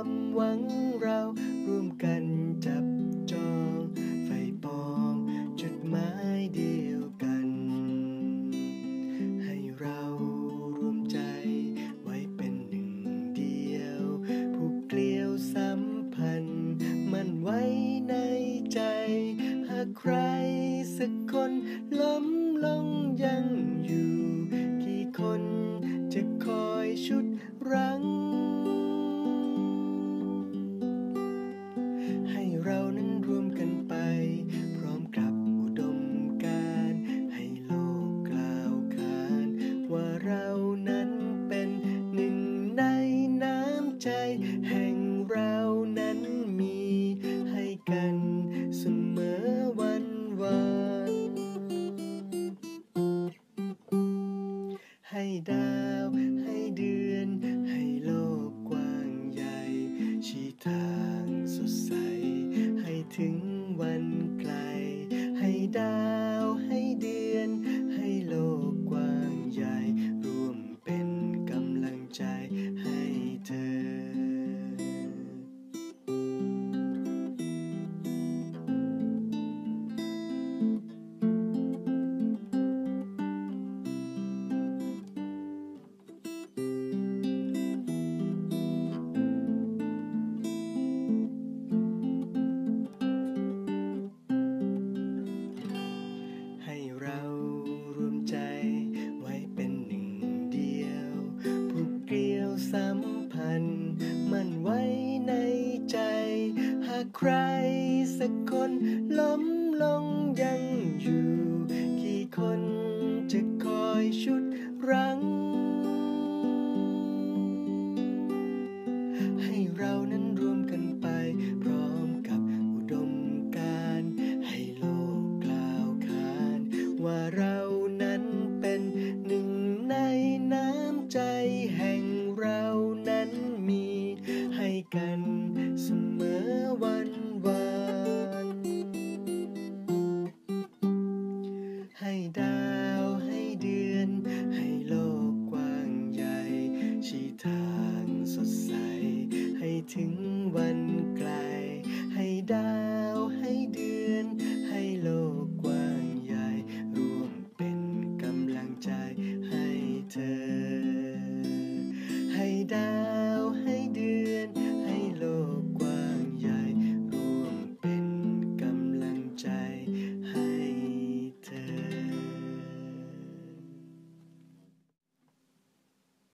ความหวังเราร่วมกันจับจอง ไฟปองจุดหมายเดียวกัน ให้เรารวมใจไว้เป็นหนึ่งเดียว ผูกเกลียวสัมพันธ์ มันไว้ในใจ หากใครสักคนล้มลงยังอยู่ กี่คนจะคอยชุดรั้ง ใจแห่งเรานั้นมีให้กันเสมอวันวานให้ดาวให้เดือน ให้โลกกว้างใหญ่ ชี้ทางสดใส ให้ถึงวันไกล ให้ดำพัน มันไว้ในใจ หากใครสักคนล้มลง วันไกล